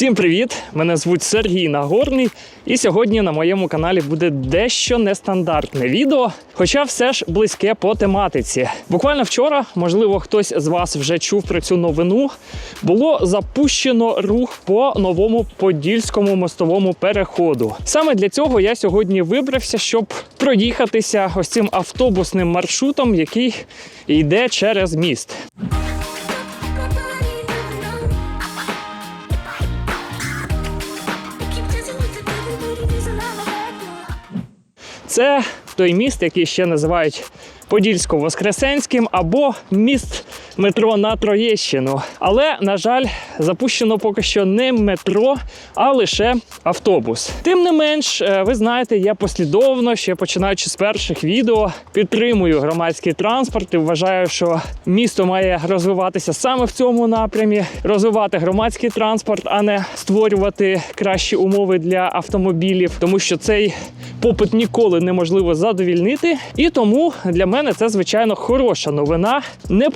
Всім привіт! Мене звуть Сергій Нагорний, і сьогодні на моєму каналі буде дещо нестандартне відео, хоча все ж близьке по тематиці. Буквально вчора, можливо, хтось з вас вже чув про цю новину. Було запущено рух по новому подільському мостовому переходу. Саме для цього я сьогодні вибрався, щоб проїхатися ось цим автобусним маршрутом, який йде через міст. Це той міст, який ще називають Подільсько-Воскресенським або міст метро на Троєщину. Але, на жаль, запущено поки що не метро, а лише автобус. Тим не менш, е, ви знаєте, я послідовно, ще починаючи з перших відео, підтримую громадський транспорт і вважаю, що місто має розвиватися саме в цьому напрямі, розвивати громадський транспорт, а не створювати кращі умови для автомобілів, тому що цей попит ніколи неможливо задовільнити. І тому для мене це звичайно хороша новина. Не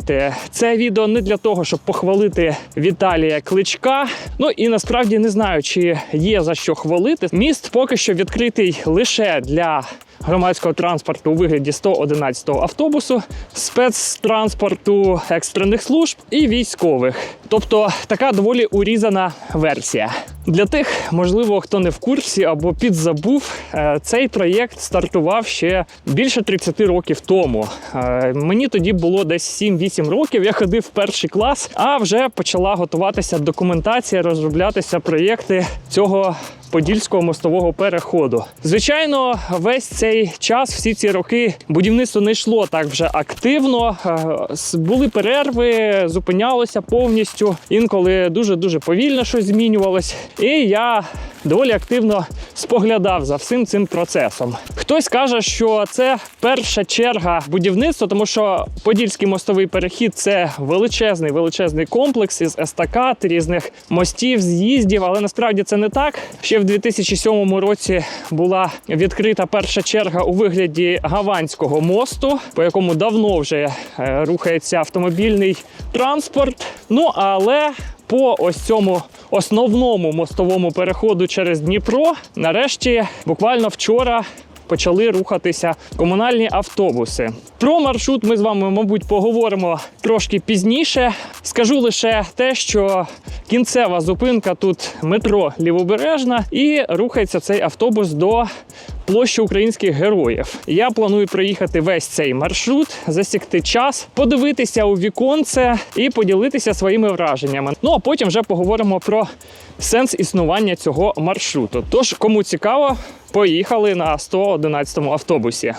подумайте, це відео не для того, щоб похвалити Віталія Кличка. Ну і насправді не знаю, чи є за що хвалити. Міст поки що відкритий лише для. Громадського транспорту у вигляді 111-го автобусу, спецтранспорту екстрених служб і військових. Тобто така доволі урізана версія. Для тих, можливо, хто не в курсі або підзабув, е, цей проєкт стартував ще більше 30 років тому. Е, Мені тоді було десь 7-8 років. Я ходив в перший клас, а вже почала готуватися документація, розроблятися проєкти цього. Подільського мостового переходу. Звичайно, весь цей час, всі ці роки, будівництво не йшло так вже активно. Е, Були перерви, зупинялося повністю. Інколи дуже дуже повільно щось змінювалось. І я доволі активно споглядав за всім цим процесом. Хтось каже, що це перша черга будівництва, тому що Подільський мостовий перехід це величезний величезний комплекс із естакад, різних мостів, з'їздів, але насправді це не так. Ще в 2007 році була відкрита перша черга у вигляді Гаванського мосту, по якому давно вже е, рухається автомобільний транспорт. Ну але по ось цьому основному мостовому переходу через Дніпро, нарешті, буквально вчора. Почали рухатися комунальні автобуси. Про маршрут ми з вами, мабуть, поговоримо трошки пізніше. Скажу лише те, що кінцева зупинка тут метро Лівобережна, і рухається цей автобус до площі українських героїв. Я планую проїхати весь цей маршрут, засікти час, подивитися у віконце і поділитися своїми враженнями. Ну а потім вже поговоримо про сенс існування цього маршруту. Тож, кому цікаво, поїхали на 111 автобусі.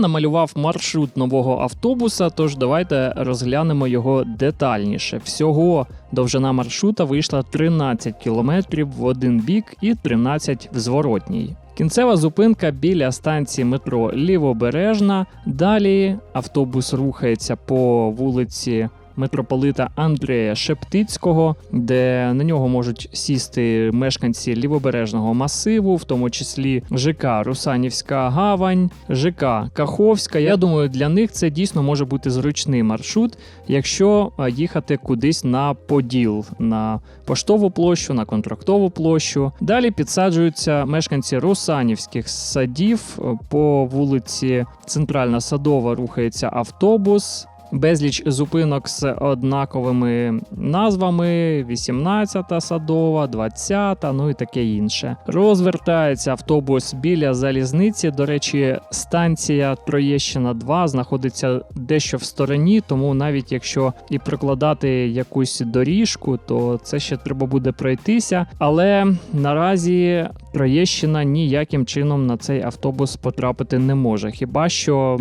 Намалював маршрут нового автобуса, тож давайте розглянемо його детальніше. Всього довжина маршрута вийшла 13 кілометрів в один бік і 13 в зворотній. Кінцева зупинка біля станції метро Лівобережна. Далі автобус рухається по вулиці митрополита Андрея Шептицького, де на нього можуть сісти мешканці лівобережного масиву, в тому числі ЖК Русанівська Гавань, ЖК Каховська. Я думаю, для них це дійсно може бути зручний маршрут, якщо їхати кудись на Поділ, на поштову площу, на контрактову площу. Далі підсаджуються мешканці Русанівських садів. По вулиці Центральна Садова рухається автобус. Безліч зупинок з однаковими назвами: 18-та садова, 20-та, ну і таке інше. Розвертається автобус біля залізниці. До речі, станція Троєщина 2 знаходиться дещо в стороні, тому навіть якщо і прокладати якусь доріжку, то це ще треба буде пройтися. Але наразі Троєщина ніяким чином на цей автобус потрапити не може. Хіба що,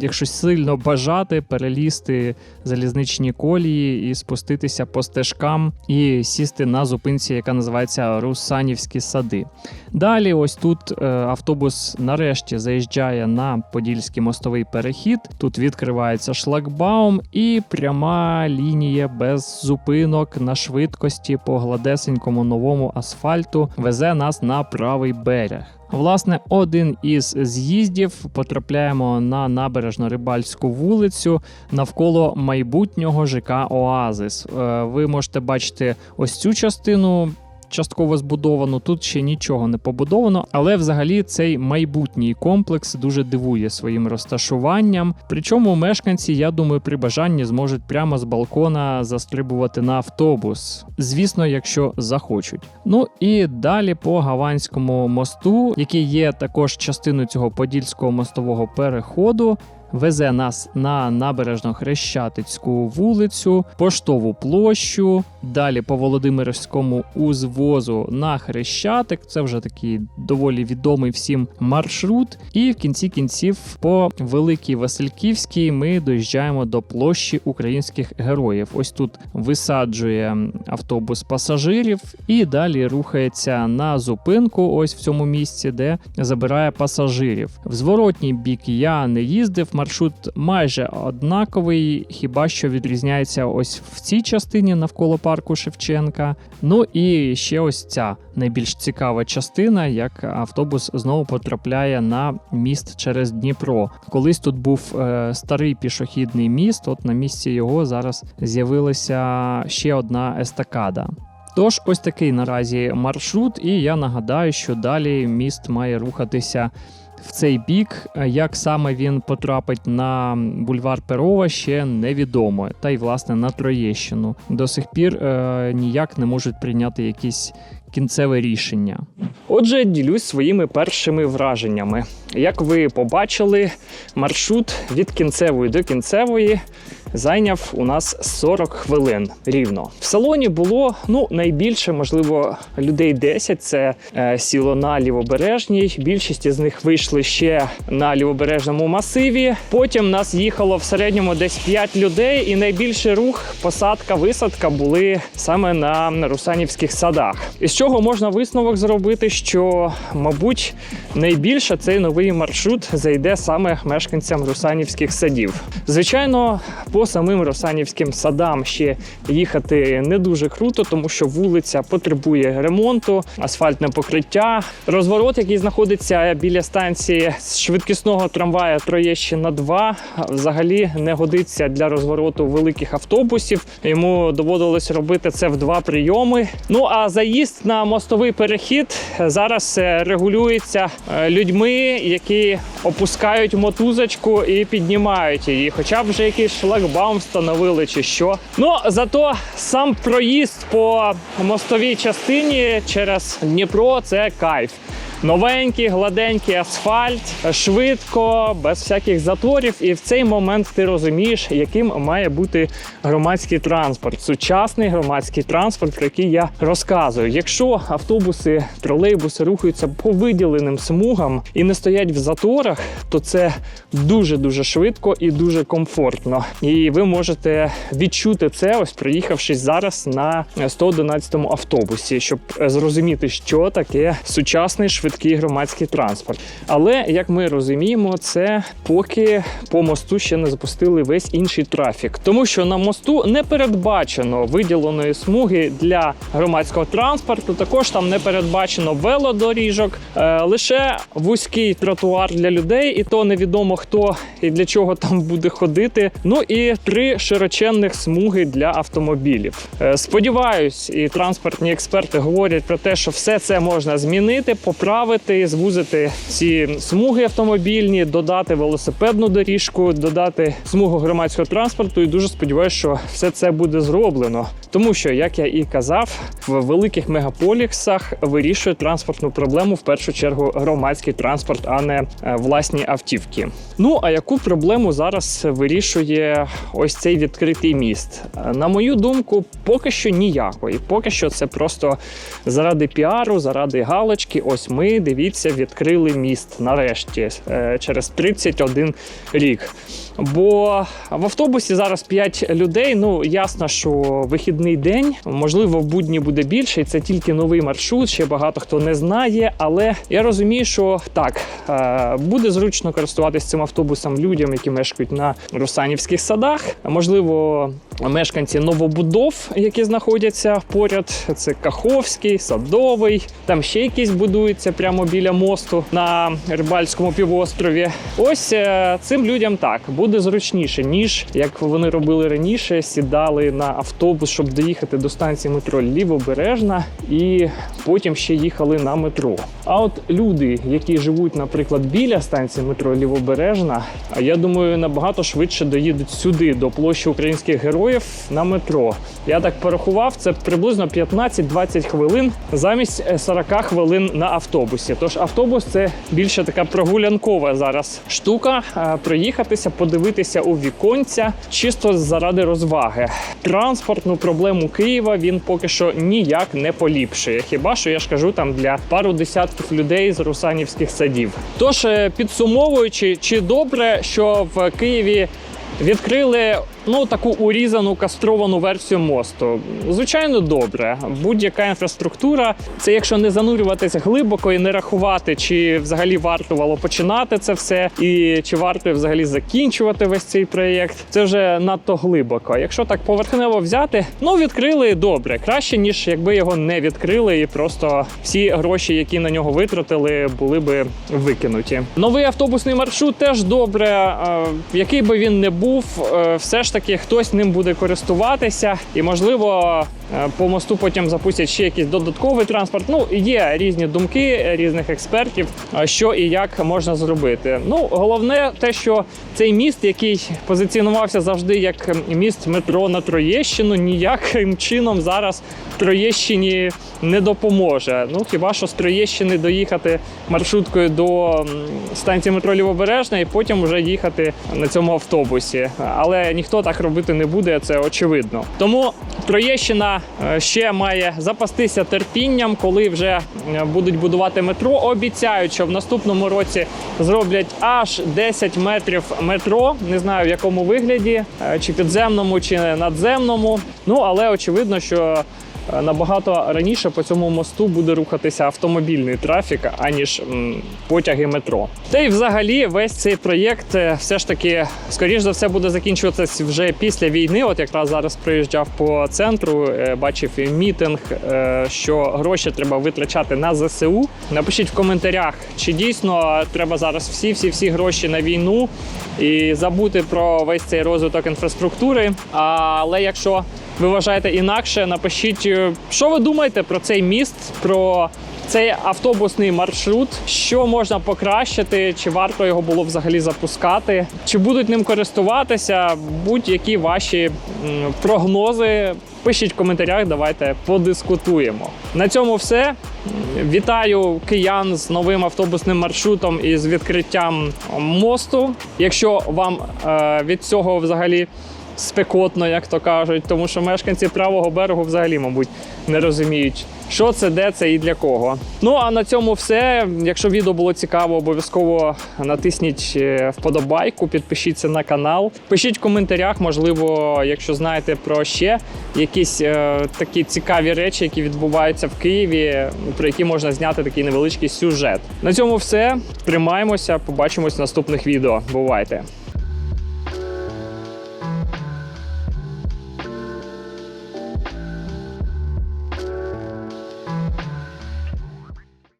якщо сильно бажати, перелізти залізничні колії і спуститися по стежкам і сісти на зупинці, яка називається Русанівські сади. Далі, ось тут е, автобус нарешті заїжджає на Подільський мостовий перехід. Тут відкривається шлагбаум і пряма лінія без зупинок на швидкості по гладесенькому новому асфальту везе нас на правий берег. Власне, один із з'їздів потрапляємо на набережно Рибальську вулицю навколо майбутнього ЖК Оазис. Е, Ви можете бачити ось цю частину. Частково збудовано, тут ще нічого не побудовано, але взагалі цей майбутній комплекс дуже дивує своїм розташуванням. Причому мешканці, я думаю, при бажанні зможуть прямо з балкона застрибувати на автобус. Звісно, якщо захочуть. Ну і далі по Гаванському мосту, який є також частиною цього подільського мостового переходу. Везе нас на набережно Хрещатицьку вулицю, поштову площу, далі по Володимирському узвозу на Хрещатик. Це вже такий доволі відомий всім маршрут. І в кінці кінців по Великій Васильківській ми доїжджаємо до площі українських героїв. Ось тут висаджує автобус пасажирів і далі рухається на зупинку. Ось в цьому місці, де забирає пасажирів. В зворотній бік я не їздив. Маршрут майже однаковий, хіба що відрізняється ось в цій частині навколо парку Шевченка. Ну і ще ось ця найбільш цікава частина, як автобус знову потрапляє на міст через Дніпро. Колись тут був е, старий пішохідний міст. От на місці його зараз з'явилася ще одна естакада. Тож, ось такий наразі маршрут, і я нагадаю, що далі міст має рухатися в цей бік. Е, Як саме він потрапить на бульвар Перова, ще невідомо. Та й власне на Троєщину. До сих пір е, ніяк не можуть прийняти якісь кінцеве рішення. Отже, ділюсь своїми першими враженнями. Як ви побачили, маршрут від кінцевої до кінцевої зайняв у нас 40 хвилин рівно. В салоні було ну найбільше, можливо, людей 10. Це е, сіло на лівобережній. Більшість із них вийшли ще на лівобережному масиві. Потім нас їхало в середньому десь 5 людей, і найбільший рух, посадка, висадка були саме на Русанівських садах. Із чого можна висновок зробити, що, мабуть, найбільше цей новий маршрут зайде саме мешканцям Русанівських садів. Звичайно, по самим Русанівським садам ще їхати не дуже круто, тому що вулиця потребує ремонту, асфальтне покриття. Розворот, який знаходиться біля станції швидкісного трамвая Троєщина 2, взагалі не годиться для розвороту великих автобусів. Йому доводилось робити це в два прийоми. Ну а заїзд на мостовий перехід зараз е, регулюється е, людьми, які опускають мотузочку і піднімають її. Хоча б вже якийсь шлагбаум встановили чи що. Ну зато сам проїзд по мостовій частині через Дніпро це кайф. Новенький, гладенький асфальт, швидко, без всяких заторів. І в цей момент ти розумієш, яким має бути громадський транспорт, сучасний громадський транспорт, про який я розказую. Якщо автобуси, тролейбуси рухаються по виділеним смугам і не стоять в заторах, то це дуже дуже швидко і дуже комфортно. І ви можете відчути це, ось приїхавши зараз на 111 автобусі, щоб зрозуміти, що таке сучасний швидкий громадський транспорт. Але як ми розуміємо, це поки по мосту ще не запустили весь інший трафік, тому що на мосту не передбачено виділеної смуги для громадського транспорту. Також там не передбачено велодоріжок, е, лише вузький тротуар для людей, і то невідомо хто і для чого там буде ходити. Ну і три широченних смуги для автомобілів. Е, Сподіваюсь, і транспортні експерти говорять про те, що все це можна змінити, поправити. Розбавити, звузити ці смуги автомобільні, додати велосипедну доріжку, додати смугу громадського транспорту. І дуже сподіваюся, що все це буде зроблено. Тому що, як я і казав, в великих мегаполісах вирішує транспортну проблему в першу чергу громадський транспорт, а не е, власні автівки. Ну а яку проблему зараз вирішує ось цей відкритий міст? На мою думку, поки що ніякої. Поки що це просто заради піару, заради галочки. Ось ми дивіться, відкрили міст нарешті е, через 31 рік. Бо в автобусі зараз 5 людей. Ну ясно, що вихідний день, можливо, в будні буде більше, і це тільки новий маршрут. Ще багато хто не знає. Але я розумію, що так е, буде зручно користуватися цим автобусом людям, які мешкають на Русанівських садах. Можливо, мешканці новобудов, які знаходяться поряд. Це Каховський, Садовий. Там ще якісь будуються прямо біля мосту на Рибальському півострові. Ось е, цим людям так буде зручніше, ніж як вони робили раніше, сідали на автобус, щоб доїхати до станції метро Лівобережна, і потім ще їхали на метро. А от люди, які живуть, наприклад, біля станції метро Лівобережна, я думаю, набагато швидше доїдуть сюди, до площі українських героїв на метро. Я так порахував, це приблизно 15-20 хвилин замість е, 40 хвилин на автобусі. Тож автобус це більше така прогулянкова зараз штука. е, Проїхатися, подивитися у віконця, чисто заради розваги. Транспортну проблему Києва він поки що ніяк не поліпшує. Хіба що я ж кажу там для пару десятків людей з русанівських садів. Тож е, підсумовуючи, чи добре, що в Києві відкрили ну таку урізану кастровану версію мосту. Звичайно, добре. Будь-яка інфраструктура, це якщо не занурюватися глибоко і не рахувати, чи взагалі вартувало починати це все, і чи варто взагалі закінчувати весь цей проєкт. Це вже надто глибоко. Якщо так поверхнево взяти, ну відкрили добре, краще ніж якби його не відкрили, і просто всі гроші, які на нього витратили, були би викинуті. Новий автобусний маршрут теж добре. Який би він не був, е, все ж таки хтось ним буде користуватися, і можливо по мосту потім запустять ще якийсь додатковий транспорт. Ну є різні думки різних експертів, е, що і як можна зробити. Ну головне те, що цей міст, який позиціонувався завжди як міст метро на Троєщину, ніяким чином зараз Троєщині не допоможе. Ну хіба що з Троєщини доїхати маршруткою до станції метро Лівобережна і потім вже їхати на цьому автобусі. Але ніхто так робити не буде, це очевидно. Тому Троєщина е, ще має запастися терпінням, коли вже е, будуть будувати метро. Обіцяють, що в наступному році зроблять аж 10 метрів метро. Не знаю в якому вигляді, е, чи підземному, чи надземному. Ну але очевидно, що е, набагато раніше по цьому мосту буде рухатися автомобільний трафік, аніж потяги метро. Та й взагалі весь цей проєкт е, все ж таки, скоріш за все, буде закінчуватися вже після війни. От якраз зараз приїжджав по центру, е, бачив мітинг, е, що гроші треба витрачати на ЗСУ. Напишіть в коментарях, чи дійсно треба зараз всі, всі, всі гроші на війну і забути про весь цей розвиток інфраструктури. Але якщо ви вважаєте інакше, напишіть, е, що ви думаєте про цей міст, про цей автобусний маршрут, що можна покращити, чи варто його було взагалі запускати, чи будуть ним користуватися, будь-які ваші прогнози. Пишіть в коментарях, давайте подискутуємо. На цьому все. Вітаю киян з новим автобусним маршрутом і з відкриттям мосту. Якщо вам е, від цього взагалі спекотно, як то кажуть, тому що мешканці правого берегу взагалі, мабуть, не розуміють, що це, де це і для кого. Ну а на цьому все. Якщо відео було цікаво, обов'язково натисніть е, вподобайку, підпишіться на канал. Пишіть в коментарях, можливо, якщо знаєте про ще якісь е, такі цікаві речі, які відбуваються в Києві, про які можна зняти такий невеличкий сюжет. На цьому все. Тримаємося, побачимось в наступних відео. Бувайте!